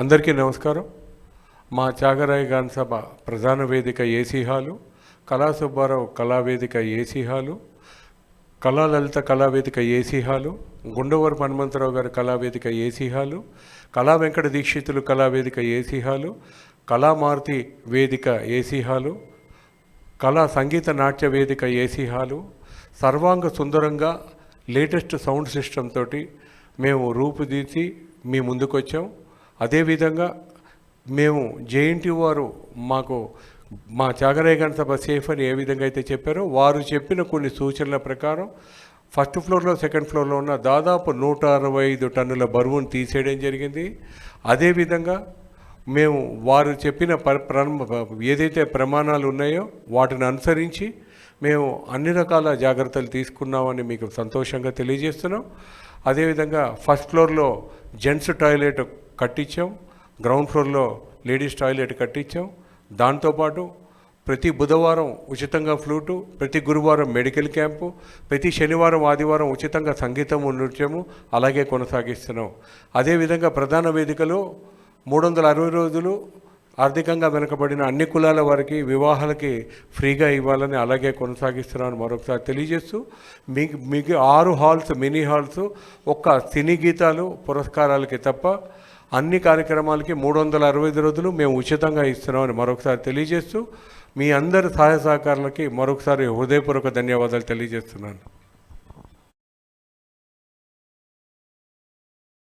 అందరికీ నమస్కారం. మా త్యాగరాయ గాన సభ ప్రధాన Vedika AC hall Kala Subbarao Kalavedika AC hall Kalalalitha Kalavedika AC hall Gundavarapu Hanumantharao గారి Kalavedika AC hall Kala Venkata Dikshitulu Kalavedika AC hall Kalamaruthi Vedika AC hall కళా సంగీత నాట్య వేదిక ఏసీ హాలు సర్వాంగ సుందరంగా లేటెస్ట్ సౌండ్ సిస్టమ్ తోటి మేము రూపుదీసి మీ ముందుకొచ్చాం. అదేవిధంగా మేము జేఎన్టీ వారు మాకు మా త్యాగరాయ సభ సేఫ్ అని ఏ విధంగా అయితే చెప్పారో వారు చెప్పిన కొన్ని సూచనల ప్రకారం ఫస్ట్ ఫ్లోర్లో సెకండ్ ఫ్లోర్లో ఉన్న దాదాపు నూట అరవై ఐదు టన్నుల బరువును తీసేయడం జరిగింది. అదేవిధంగా మేము వారు చెప్పిన ప- ప్ర- ఏదైతే ప్రమాణాలు ఉన్నాయో వాటిని అనుసరించి మేము అన్ని రకాల జాగ్రత్తలు తీసుకున్నామని మీకు సంతోషంగా తెలియజేస్తున్నాం. అదేవిధంగా ఫస్ట్ ఫ్లోర్లో జెంట్స్ టాయిలెట్ కట్టించాం. గ్రౌండ్ ఫ్లోర్లో లేడీస్ టాయిలెట్ కట్టించాం. దాంతోపాటు ప్రతి బుధవారం ఉచితంగా ఫ్లూటు ప్రతి గురువారం మెడికల్ క్యాంపు ప్రతి శనివారం ఆదివారం ఉచితంగా సంగీతము నృత్యము అలాగే కొనసాగిస్తున్నాం. అదేవిధంగా ప్రధాన వేదికలో మూడు వందల అరవై రోజులు ఆర్థికంగా వెనుకబడిన అన్ని కులాల వారికి వివాహాలకి ఫ్రీగా ఇవ్వాలని అలాగే కొనసాగిస్తున్నాను మరొకసారి తెలియజేస్తూ మీకు మీకు ఆరు హాల్స్ మినీ హాల్స్ ఒక్క సినీ గీతాలు పురస్కారాలకి తప్ప అన్ని కార్యక్రమాలకి మూడు వందల అరవై ఐదు రోజులు మేము ఉచితంగా ఇస్తున్నామని మరొకసారి తెలియజేస్తూ మీ అందరి సహాయ సహకారాలకి మరొకసారి హృదయపూర్వక ధన్యవాదాలు తెలియజేస్తున్నాను.